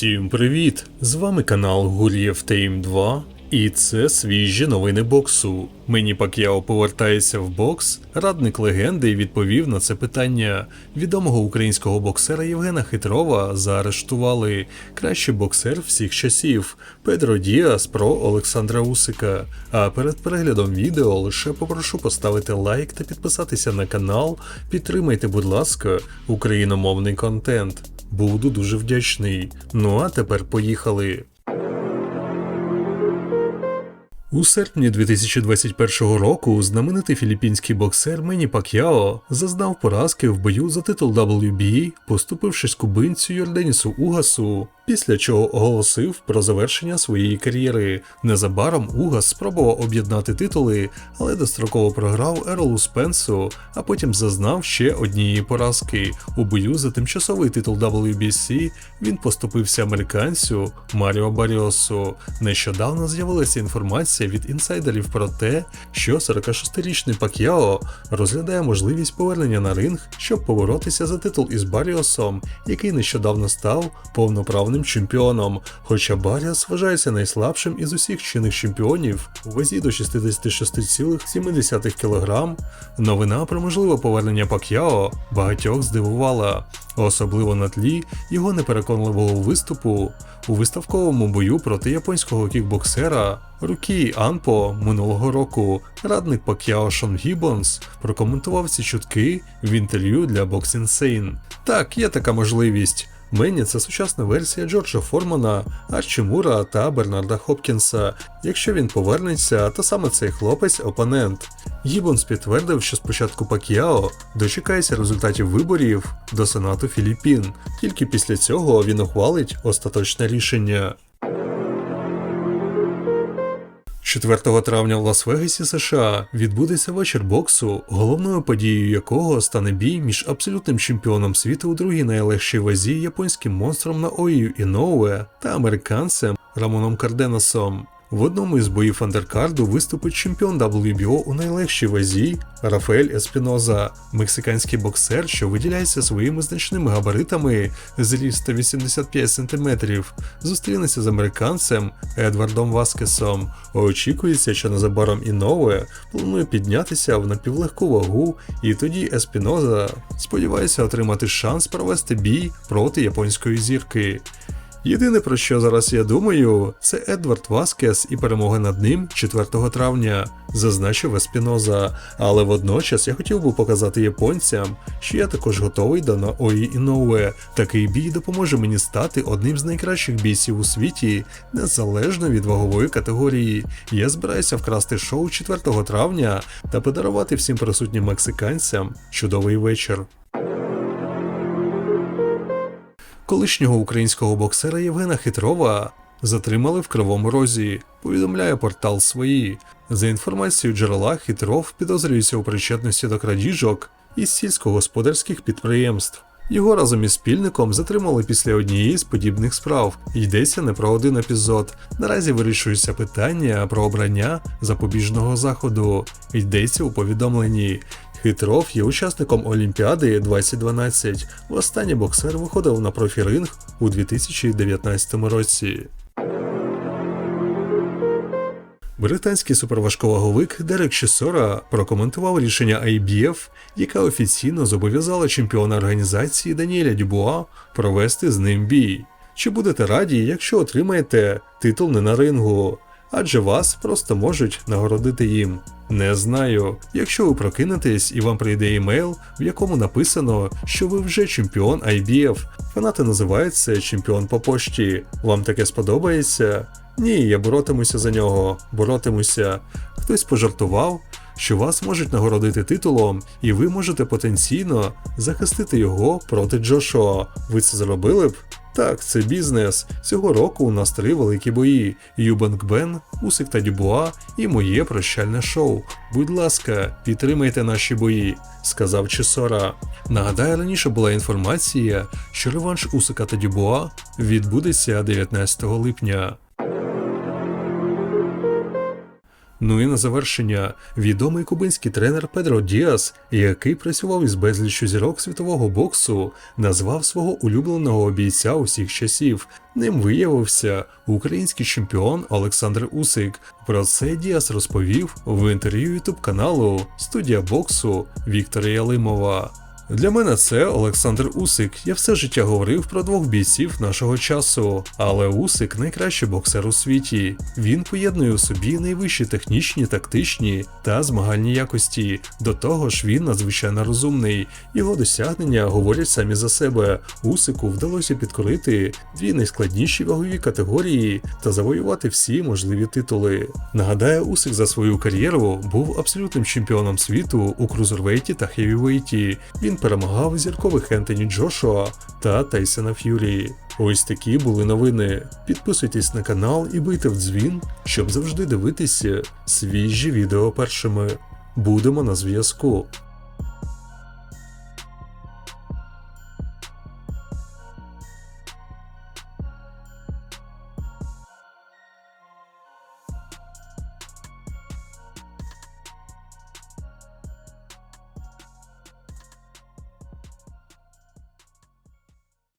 Всім привіт! З вами канал Гур'єв Тейм 2, і це свіжі новини боксу. Мені Пак'яо повертається в бокс. Радник легенди відповів на це питання. Відомого українського боксера Євгена Хитрова заарештували. Кращий боксер всіх часів Педро Діас про Олександра Усика. А перед переглядом відео лише попрошу поставити лайк та підписатися на канал. Підтримайте, будь ласка, україномовний контент. Буду дуже вдячний. Ну а тепер поїхали. У серпні 2021 року знаменитий філіппінський боксер Мені Пак'яо зазнав поразки в бою за титул WBA, поступившись кубинцю Йорденісу Угасу, після чого оголосив про завершення своєї кар'єри. Незабаром Угас спробував об'єднати титули, але достроково програв Еролу Спенсу, а потім зазнав ще однієї поразки. У бою за тимчасовий титул WBC він поступився американцю Маріо Баріосу. Нещодавно з'явилася інформація від інсайдерів про те, що 46-річний Пак'яо розглядає можливість повернення на ринг, щоб поборотися за титул із Баріосом, який нещодавно став повноправним чемпіоном. Хоча Баріос вважається найслабшим із усіх чинних чемпіонів у вазі до 66,7 кг, новина про можливе повернення Пак'яо багатьох здивувала, особливо на тлі його непереконливого виступу у виставковому бою проти японського кікбоксера Рукі Анпо минулого року. Радник Пак'яо Шон Гіббонс прокоментував ці чутки в інтерв'ю для Box Insane. Так, є така можливість. Мені це сучасна версія Джорджа Формана, Арчі Мура та Бернарда Хопкінса. Якщо він повернеться, то саме цей хлопець опонент. Гібонс підтвердив, що спочатку Пакіао дочекається результатів виборів до Сенату Філіппін. Тільки після цього він ухвалить остаточне рішення. 4 травня в Лас-Вегасі, США, відбудеться вечір боксу, головною подією якого стане бій між абсолютним чемпіоном світу у другій найлегшій вазі японським монстром Наою Іноуе та американцем Рамоном Карденосом. В одному із боїв андеркарду виступить чемпіон WBO у найлегшій вазі Рафаель Еспіноза, мексиканський боксер, що виділяється своїми значними габаритами зріст 185 см, зустрінеться з американцем Едвардом Васкесом. Очікується, що незабаром Інове планує піднятися в напівлегку вагу, і тоді Еспіноза сподівається отримати шанс провести бій проти японської зірки. Єдине про що зараз я думаю, це Едвард Васкес і перемога над ним 4 травня, зазначив Еспіноза. Але водночас я хотів би показати японцям, що я також готовий до Наої Іноуе. Такий бій допоможе мені стати одним з найкращих бійців у світі, незалежно від вагової категорії. Я збираюся вкрасти шоу 4 травня та подарувати всім присутнім мексиканцям чудовий вечір. Колишнього українського боксера Євгена Хитрова затримали в Кривому Розі, повідомляє портал свої. За інформацією джерела, Хитров підозрюється у причетності до крадіжок із сільськогосподарських підприємств. Його разом із спільником затримали після однієї з подібних справ. Йдеться не про один епізод. Наразі вирішується питання про обрання запобіжного заходу. Йдеться у повідомленні. Хитров є учасником Олімпіади 2012. Востаннє боксер виходив на профіринг у 2019 році. Британський суперважковаговик Дерек Чесора прокоментував рішення IBF, яка офіційно зобов'язала чемпіона організації Даніеля Дюбуа провести з ним бій. Чи будете раді, якщо отримаєте титул не на рингу? Адже вас просто можуть нагородити їм. Не знаю. Якщо ви прокинетесь і вам прийде емейл, в якому написано, що ви вже чемпіон IBF, фанати називають це чемпіон по пошті. Вам таке сподобається? Ні, я боротимуся за нього, боротимуся. Хтось пожартував, що вас можуть нагородити титулом, і ви можете потенційно захистити його проти Джошуа. Ви це зробили б? Так, це бізнес. Цього року у нас три великі бої: Юбанк Бен, Усик та Дюбуа і моє прощальне шоу. Будь ласка, підтримайте наші бої, сказав Чесора. Нагадаю, раніше була інформація, що реванш Усика та Дюбуа відбудеться 19 липня. Ну і на завершення, відомий кубинський тренер Педро Діас, який працював із безліччю зірок світового боксу, назвав свого улюбленого бійця усіх часів. Ним виявився український чемпіон Олександр Усик. Про це Діас розповів в інтерв'ю ютуб каналу Студія боксу Віктора Ялимова. Для мене це Олександр Усик. Я все життя говорив про двох бійців нашого часу, але Усик найкращий боксер у світі. Він поєднує у собі найвищі технічні, тактичні та змагальні якості. До того ж, він надзвичайно розумний. Його досягнення говорять самі за себе. Усику вдалося підкорити дві найскладніші вагові категорії та завоювати всі можливі титули. Нагадаю, Усик за свою кар'єру був абсолютним чемпіоном світу у крузервейті та хевівейті. Він перемагав зіркових Ентоні Джошуа та Тайсона Ф'юрі. Ось такі були новини. Підписуйтесь на канал і бийте в дзвін, щоб завжди дивитися свіжі відео першими. Будемо на зв'язку.